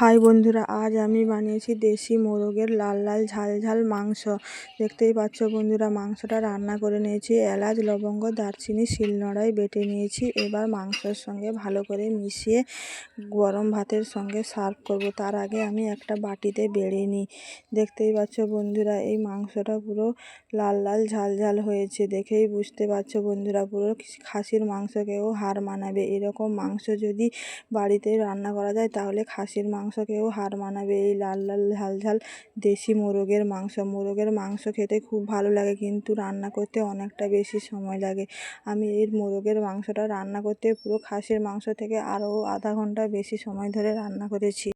High বন্ধুরা, আজ আমি বানিয়েছি দেশি মোরগের লাল লাল ঝাল ঝাল মাংস। দেখতেই পাচ্ছ বন্ধুরা, মাংসটা রান্না করে নিয়েছি। এলাচ, লবঙ্গ, দারচিনি শিলনোড়ায় বেটে নিয়েছি। এবার মাংসের সঙ্গে ভালো করে মিশিয়ে গরম ভাতের সঙ্গে সার্ভ করব। তার আগে আমি একটা বাটিতে বেড়ে নিই। দেখতেই পাচ্ছ বন্ধুরা, এই মাংসটা পুরো লাল লাল ঝাল ঝাল হয়েছে। দেখেই বুঝতে পারছ বন্ধুরা, পুরো খাসির মাংসকেও হার মানাবে। এরকম মাংস যদি বাড়িতে রান্না করা যায়, তাহলে খাসির মাংসকেও হার মানাবে। এই লাল লাল ঝাল ঝাল দেশি মোরগের মাংস। মোরগের মাংস খেতে খুব ভালো লাগে, কিন্তু রান্না করতে অনেকটা বেশি সময় লাগে। আমি এই মোরগের মাংসটা রান্না করতে পুরো খাসির মাংস থেকে আরও আধা ঘণ্টা বেশি সময় ধরে রান্না করেছি।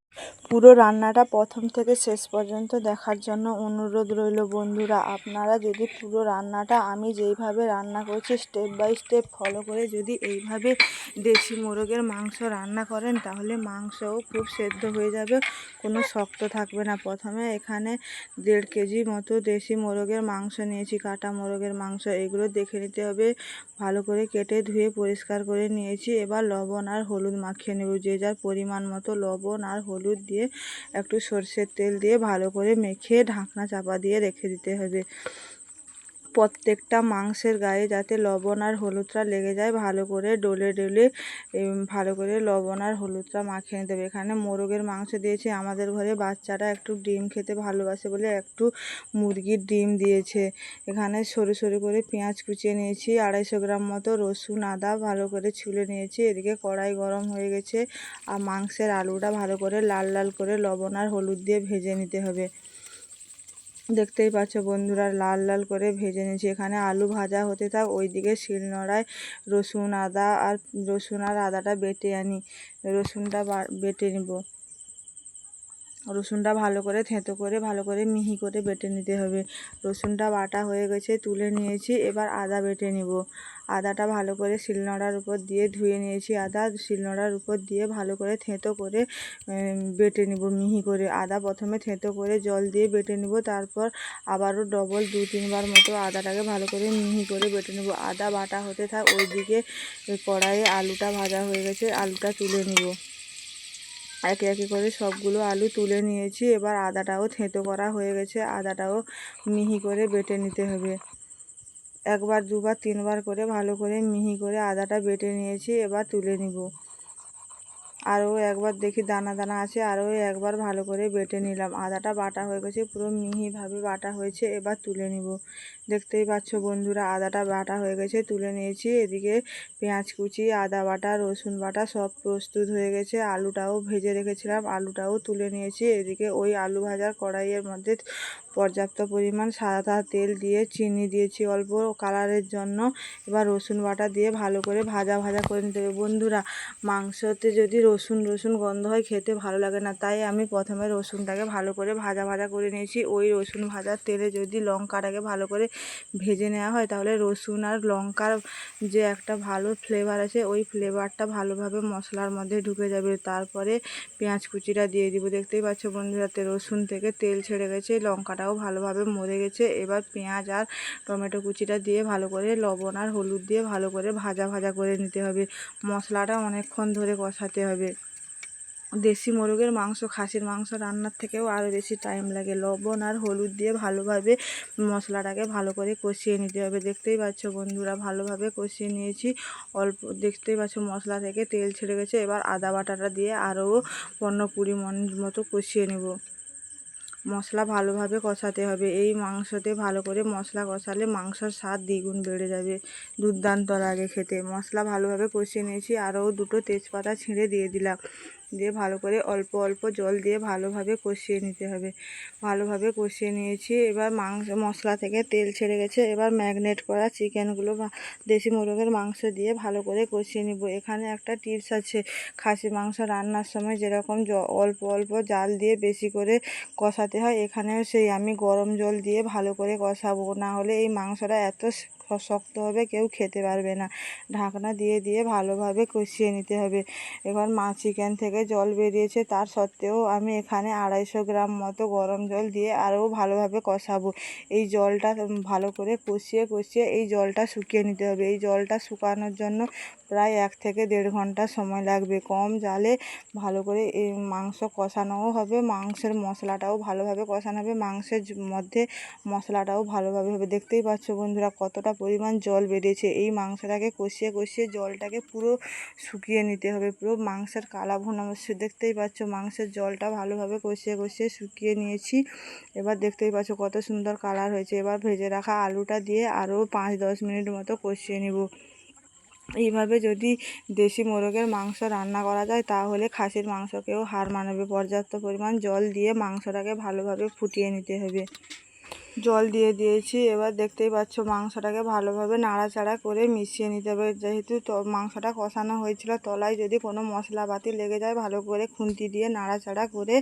পুরো রান্নাটা প্রথম থেকে শেষ পর্যন্ত দেখার জন্য অনুরোধ রইল বন্ধুরা। আপনারা যদি পুরো রান্নাটা আমি যেইভাবে রান্না করছি স্টেপ বাই স্টেপ ফলো করে যদি এইভাবে দেশি মোরগের মাংস রান্না করেন, তাহলে মাংসও খুব সেদ্ধ হয়ে যাবে, কোনো শক্ত থাকবে না। প্রথমে এখানে দেড় কেজি মতো দেশি মোরগের মাংস নিয়েছি, কাটা মোরগের মাংস, এগুলো দেখে নিতে হবে। ভালো করে কেটে ধুয়ে পরিষ্কার করে নিয়েছি। এবার লবণ আর হলুদ মাখিয়ে নেব, যে যার পরিমাণ মতো লবণ আর হলুদ দিয়ে একটু সর্ষের তেল দিয়ে ভালো করে মেখে ঢাকনা চাপা দিয়ে রেখে দিতে হবে। প্রত্যেকটা মাংসের গায়ে যাতে লবণ আর হলুদটা লেগে যায়, ভালো করে ডলে ডলে ভালো করে লবণ আর হলুদটা মাখিয়ে নিতে হবে। এখানে মোরগের মাংস দিয়েছে, আমাদের ঘরে বাচ্চারা একটু ডিম খেতে ভালোবাসে বলে একটু মুরগির ডিম দিয়েছে। এখানে সরু সরু করে পেঁয়াজ কুচিয়ে নিয়েছি, আড়াইশো গ্রাম মতো রসুন আদা ভালো করে ছুলে নিয়েছি, এদিকে কড়াই গরম হয়ে গেছে। আর মাংসের আলুটা ভালো করে লাল লাল করে লবণ আর হলুদ দিয়ে ভেজে নিতে হবে। দেখতেই পাচ্ছ বন্ধুরা, লাল লাল করে ভেজে নিয়েছি। এখানে আলু ভাজা হতে থাক, ওইদিকে শিলনোড়ায় রসুন আদা আর রসুন আর আদাটা বেটে আনি, রসুনটা বেটে নিব। রসুনটা ভালো করে থেঁতো করে, ভালো করে মিহি করে বেটে নিতে হবে। রসুনটা বাটা হয়ে গেছে, তুলে নিয়েছি, এবার আদা বেটে নিব। আদাটা ভালো করে শিলনোড়ার উপর দিয়ে ধুয়ে নিয়েছি আদা, শিলনোড়ার উপর দিয়ে ভালো করে থেঁতো করে বেটে নিব মিহি করে। আদা প্রথমে থেঁতো করে জল দিয়ে বেটে নিব, তারপর আবারও ডবল দু তিনবার মতো আদাটাকে ভালো করে মিহি করে বেটে নেব। আদা বাটা হতে থাক, ওইদিকে কড়াইয়ে আলুটা ভাজা হয়ে গেছে, আলুটা তুলে নিব। একে একে করে সবগুলো আলু তুলে নিয়েছি। এবার আদাটাও থেঁতো করা হয়ে গেছে। আদাটাও মিহি করে বেটে নিতে হবে। একবার, দুবার, তিনবার করে ভালো করে মিহি করে আদাটা বেটে নিয়েছি। এবার তুলে নিব। আরও একবার দেখি দানা দানা আছে, আরও একবার ভালো করে বেটে নিলাম। আদাটা বাটা হয়ে গেছে, পুরো মিহিভাবে বাটা হয়েছে, এবার তুলে নিব। দেখতেই পাচ্ছ বন্ধুরা, আদাটা বাটা হয়ে গেছে, তুলে নিয়েছি। এদিকে পেঁয়াজ কুচি, আদা বাটা, রসুন বাটা সব প্রস্তুত হয়ে গেছে। আলুটাও ভেজে রেখেছিলাম, আলুটাও তুলে নিয়েছি। এদিকে ওই আলু ভাজার কড়াইয়ের মধ্যে পর্যাপ্ত পরিমাণ সাদা তেল দিয়ে চিনি দিয়েছি অল্প কালারের জন্য। এবার রসুন বাটা দিয়ে ভালো করে ভাজা ভাজা করে নিতে হবে। বন্ধুরা, মাংসতে যদি রসুন রসুন গন্ধ হয়, খেতে ভালো লাগে না। তাই আমি প্রথমে রসুনটাকে ভালো করে ভাজা ভাজা করে নিয়েছি। ওই রসুন ভাজার তেলে যদি লঙ্কাটাকে ভালো করে ভেজে নেওয়া হয়, তাহলে রসুন আর লঙ্কার যে একটা ভালো ফ্লেভার আছে, ওই ফ্লেভারটা ভালোভাবে মশলার মধ্যে ঢুকে যাবে। তারপরে পেঁয়াজ কুচিটা দিয়ে দিব। দেখতেই পাচ্ছ বন্ধুরাতে রসুন থেকে তেল ছেড়ে গেছে, লঙ্কাটাও ভালোভাবে মরে গেছে। এবার পেঁয়াজ আর টমেটো কুচিটা দিয়ে ভালো করে, লবণ আর হলুদ দিয়ে ভালো করে ভাজা ভাজা করে নিতে হবে। মশলাটা অনেকক্ষণ ধরে কষাতে হবে। দেশি মোরগের মাংস, খাসির মাংস রান্নার থেকেও আরও বেশি টাইম লাগে। লবণ আর হলুদ দিয়ে ভালোভাবে মশলাটাকে ভালো করে কষিয়ে নিতে হবে। দেখতেই পাচ্ছ বন্ধুরা, ভালোভাবে কষিয়ে নিয়েছি। অল্প, দেখতেই পাচ্ছ মশলা থেকে তেল ছেড়ে গেছে। এবার আদা বাটাটা দিয়ে আরও পনেরো কুড়ি মিনিট মতো কষিয়ে নেব। মশলা ভালোভাবে কষাতে হবে। এই মাংসতে ভালো করে মশলা কষালে মাংসর স্বাদ দ্বিগুণ বেড়ে যাবে। দুর্দান্ত লাগে খেতে। মশলা ভালোভাবে কষিয়ে নিয়েছি। আরও দুটো তেজপাতা ছিঁড়ে দিয়ে দিলাম। দিয়ে ভালো করে অল্প অল্প জল দিয়ে ভালোভাবে কষিয়ে নিতে হবে। ভালোভাবে কষিয়ে নিয়েছি। এবার মাংস, মশলা থেকে তেল ছেড়ে গেছে। এবার ম্যাগনেট করা চিকেনগুলো দেশি মোরগের মাংস দিয়ে ভালো করে কষিয়ে নিব। এখানে একটা টিপস আছে খাসি মাংস রান্নার সময় যেরকম অল্প অল্প জাল দিয়ে বেশি করে কষাতে হয়, এখানেও সেই আমি গরম জল দিয়ে ভালো করে কষাবো। না হলে এই মাংসটা এত শক্ত হবে, কেউ খেতে পারবে না। ঢাকনা দিয়ে দিয়ে ভালোভাবে কষিয়ে নিতে হবে। এবার মা চিকেন থেকে জল বেরিয়েছে, তার সত্ত্বেও আমি এখানে আড়াইশো গ্রাম মতো গরম জল দিয়ে আরও ভালোভাবে কষাবো। এই জলটা ভালো করে কষিয়ে কষিয়ে এই জলটা শুকিয়ে নিতে হবে। এই জলটা শুকানোর জন্য প্রায় এক থেকে দেড় ঘণ্টা সময় লাগবে। কম জালে ভালো করে এই মাংস কষানোও হবে, মাংসের মশলাটাও ভালোভাবে কষানো হবে, মাংসের মধ্যে মশলাটাও ভালোভাবে হবে। দেখতেই পাচ্ছ বন্ধুরা কতটা পরিমাণ জল বেরিয়েছে। এই মাংসটাকে কষিয়ে কষিয়ে জলটাকে পুরো শুকিয়ে নিতে হবে। পুরো মাংসের কালা ভুনা দেখতেই পাচ্ছ, মাংসের জলটা ভালোভাবে কষিয়ে কষিয়ে শুকিয়ে নিয়েছি। এবার দেখতেই পাচ্ছ কত সুন্দর কালার হয়েছে। এবার ভেজে রাখা আলুটা দিয়ে আরও পাঁচ দশ মিনিট মতো কষিয়ে নেব। এইভাবে যদি দেশি মোরগের মাংস রান্না করা যায়, তাহলে খাসির মাংসকেও হার মানাবে। পর্যাপ্ত পরিমাণ জল দিয়ে মাংসটাকে ভালোভাবে ফুটিয়ে নিতে হবে। জল দিয়ে দিয়েছি। এবার দেখতেই পাচ্ছ মাংসটাকে ভালোভাবে নাড়াচাড়া করে মিশিয়ে নিতে হবে। যেহেতু মাংসটা কষানো হয়েছিল, তলায় যদি কোনো মশলাপাতি লেগে যায়, ভালো করে খুন্তি দিয়ে নাড়াচাড়া করে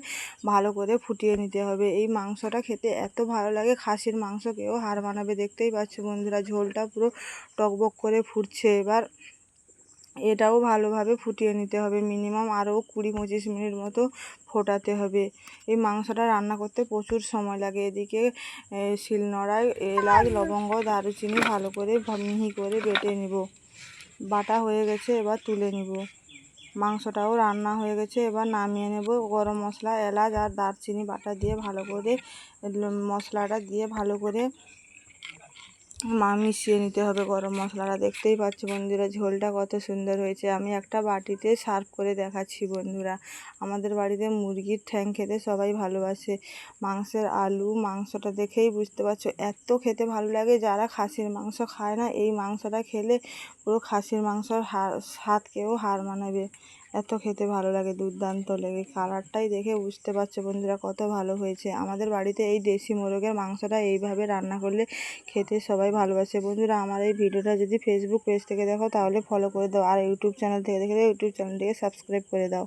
ভালো করে ফুটিয়ে নিতে হবে। এই মাংসটা খেতে এত ভালো লাগে, খাসির মাংস কেউ হার মানাবে। দেখতেই পাচ্ছ বন্ধুরা, ঝোলটা পুরো টকবক করে ফুটছে। এবার এটাও ভালোভাবে ফুটিয়ে নিতে হবে। মিনিমাম আরও কুড়ি পঁচিশ মিনিট মতো ফোটাতে হবে। এই মাংসটা রান্না করতে প্রচুর সময় লাগে। এদিকে শিলনোড়ায় এলাচ, লবঙ্গ, দারুচিনি ভালো করে মিহি করে বেটে নিব। বাটা হয়ে গেছে, এবার তুলে নিব। মাংসটাও রান্না হয়ে গেছে, এবার নামিয়ে নেব। গরম মশলা, এলাচ আর দারচিনি বাটা দিয়ে ভালো করে মশলাটা দিয়ে ভালো করে মা মিশিয়ে নিতে হবে গরম মশলাটা। দেখতেই পাচ্ছ বন্ধুরা, ঝোলটা কত সুন্দর হয়েছে। আমি একটা বাটিতে সার্ভ করে দেখাচ্ছি বন্ধুরা। আমাদের বাড়িতে মুরগির ঠ্যাং খেতে সবাই ভালোবাসে। মাংসের আলু, মাংসটা দেখেই বুঝতে পারছ, এত খেতে ভালো লাগে। যারা খাসির মাংস খায় না, এই মাংসটা খেলে পুরো খাসির মাংসর হার স্বাদকেও হার মানাবে। এত খেতে ভালো লাগে, দুর্দান্ত লেগে। কালারটাই দেখে বুঝতে পারছ বন্ধুরা, কত ভালো হয়েছে। আমাদের বাড়িতে এই দেশি মোরগের মাংসটা এইভাবে রান্না করলে খেতে সবাই ভালোবাসে। বন্ধুরা, আমার এই ভিডিওটা যদি ফেসবুক পেজ থেকে দেখো, তাহলে ফলো করে দাও। আর ইউটিউব চ্যানেল থেকে দেখে ইউটিউব চ্যানেলটিকে সাবস্ক্রাইব করে দাও।